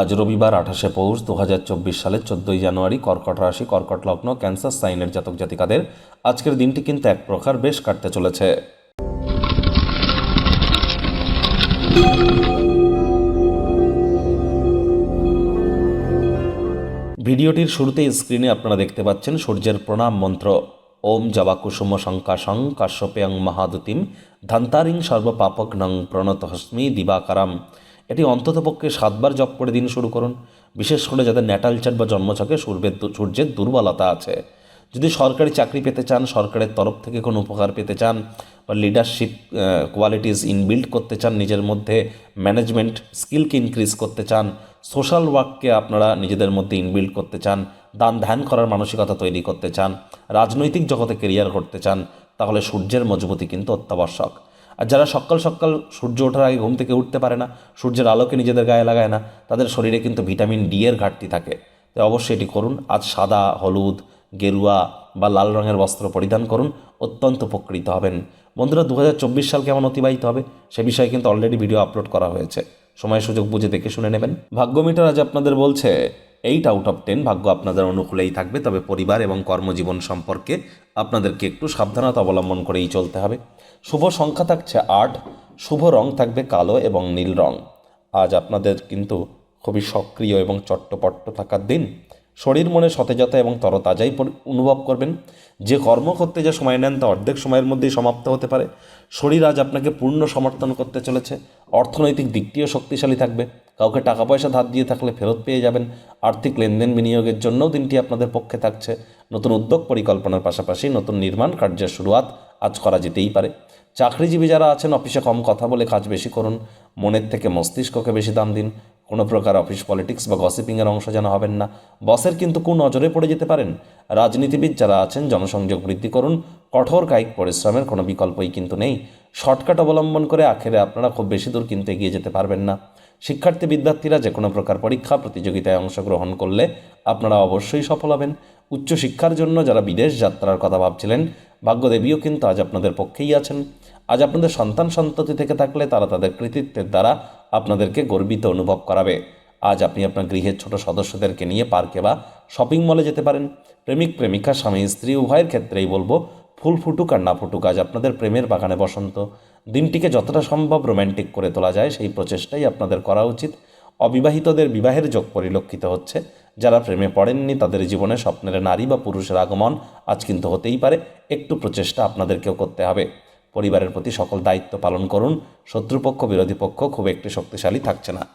আজ রবিবার, আঠাশে পৌষ দু হাজার চব্বিশ সালের চোদ্দোই জানুয়ারি, কর্কট রাশি, কর্কট লগ্ন, ক্যান্সার, সাইনের জাতক জাতিকাদের আজকের দিনটি কিন্তু এক প্রকার বেশ কাটতে চলেছে। ভিডিওটির শুরুতে স্ক্রিনে আপনারা দেখতে পাচ্ছেন সূর্যের প্রণাম মন্ত্র। ওম জবা কুসুম শঙ্কাশং কাশ্যপেয়ং মহাদুতিম ধান্তারিং সর্বপাপক নং প্রণত হস্মি দিবাকারাম। এটি অন্ততপক্ষে সাতবার জপ করে দিন শুরু করুন। বিশেষ করে যাদের ন্যাটাল চার্ট বা জন্মছকে সূর্যের সূর্যের দুর্বলতা আছে। যদি সরকারি চাকরি পেতে চান, সরকারের তরফ থেকে কোনো উপকার পেতে চান বা লিডারশিপ কোয়ালিটিস ইনবিল্ড করতে চান, নিজের মধ্যে ম্যানেজমেন্ট স্কিলকে ইনক্রিজ করতে চান সোশ্যাল ওয়ার্ককে আপনারা নিজেদের মধ্যে ইনবিল্ড করতে চান, দান ধ্যান করার মানসিকতা তৈরি করতে চান, রাজনৈতিক জগতে কেরিয়ার করতে চান, তাহলে সূর্যের মজবুতি কিন্তু অত্যাবশ্যক। আর যারা সকাল সকাল সূর্য ওঠার আগে ঘুম থেকে উঠতে পারে না, সূর্যের আলোকে নিজেদের গায়ে লাগায় না, তাদের শরীরে কিন্তু ভিটামিন ডি এর ঘাটতি থাকে। তো অবশ্যই এটি করুন, আজ সাদা, হলুদ, গেরুয়া বা লাল রঙের বস্ত্র পরিধান করুন, অত্যন্ত উপকৃত হবেন। বন্ধুরা দু হাজার চব্বিশ সাল কেমন অতিবাহিত হবে সে বিষয়ে কিন্তু অলরেডি ভিডিও আপলোড করা হয়েছে। সময় সুযোগ বুঝে দেখে শুনে নেবেন। ভাগ্যমিটার আজ আপনাদের বলছে এইট আউট অফ টেন ভাগ্য আপনাদের অনুকূলেই থাকবে। তবে পরিবার এবং কর্মজীবন সম্পর্কে আপনাদেরকে একটু সাবধানতা অবলম্বন করেই চলতে হবে। শুভ সংখ্যা থাকছে আট। শুভ রং থাকবে কালো এবং নীল রং। আজ আপনাদের কিন্তু খুবই সক্রিয় এবং চট্টপট্ট থাকার দিন। শরীর মনে সতেজতা এবং তরতাজাই অনুভব করবেন। যে কর্ম করতে যে সময় নেন, তা অর্ধেক সময়ের মধ্যেই সমাপ্ত হতে পারে। শরীর আজ আপনাকে পূর্ণ সমর্থন করতে চলেছে। অর্থনৈতিক দিকটিও শক্তিশালী থাকবে। কাউকে টাকা পয়সা ধার দিয়ে থাকলে ফেরত পেয়ে যাবেন। আর্থিক লেনদেন বিনিয়োগের জন্যও দিনটি আপনাদের পক্ষে থাকছে। নতুন উদ্যোগ পরিকল্পনার পাশাপাশি নতুন নির্মাণ কার্যের শুরুয়াত আজ করা যেতেই পারে। চাকরিজীবী যারা আছেন, অফিসে কম কথা বলে কাজ বেশি করুন। মনের থেকে মস্তিষ্ককে বেশি দাম দিন। কোনো প্রকার অফিস পলিটিক্স বা গসিপিংয়ের অংশ যেন হবেন না। বসের কিন্তু কোন নজরে পড়ে যেতে পারেন। রাজনীতিবিদ যারা আছেন, জনসংযোগ বৃদ্ধি করুন। কঠোর কায়িক পরিশ্রমের কোনো বিকল্পই কিন্তু নেই। শর্টকাট অবলম্বন করে আখেরে আপনারা খুব বেশি দূর কিন্তু এগিয়ে যেতে পারবেন না। শিক্ষার্থী বিদ্যার্থীরা যে কোনো প্রকার পরীক্ষা, প্রতিযোগিতায় অংশগ্রহণ করলে আপনারা অবশ্যই সফল হবেন। উচ্চশিক্ষার জন্য যারা বিদেশ যাত্রার কথা ভাবছিলেন, ভাগ্যদেবীও কিন্তু আজ আপনাদের পক্ষেই আছেন। আজ আপনাদের সন্তান সন্ততি থেকে থাকলে তারা তাদের কৃতিত্বের দ্বারা আপনাদেরকে গর্বিত অনুভব করাবে। আজ আপনি আপনার গৃহের ছোট সদস্যদেরকে নিয়ে পার্কে বা শপিং মলে যেতে পারেন। প্রেমিক, প্রেমিকা, স্বামী, স্ত্রী, উভয়ের ক্ষেত্রেই বলব, ফুল ফুটুক আর না ফুটুক, আজ আপনাদের প্রেমের বাগানে বসন্ত। দিনটিকে যতটা সম্ভব রোম্যান্টিক করে তোলা যায়, সেই প্রচেষ্টাই আপনাদের করা উচিত। অবিবাহিতদের বিবাহের যোগ পরিলক্ষিত হচ্ছে। যারা প্রেমে পড়েননি, তাদের জীবনে স্বপ্নের নারী বা পুরুষের আগমন আজ কিন্তু হতেই পারে। একটু প্রচেষ্টা আপনাদেরকেও করতে হবে। পরিবারের প্রতি সকল দায়িত্ব পালন করুন। শত্রুপক্ষ, বিরোধী পক্ষ খুব একটি শক্তিশালী থাকছে না।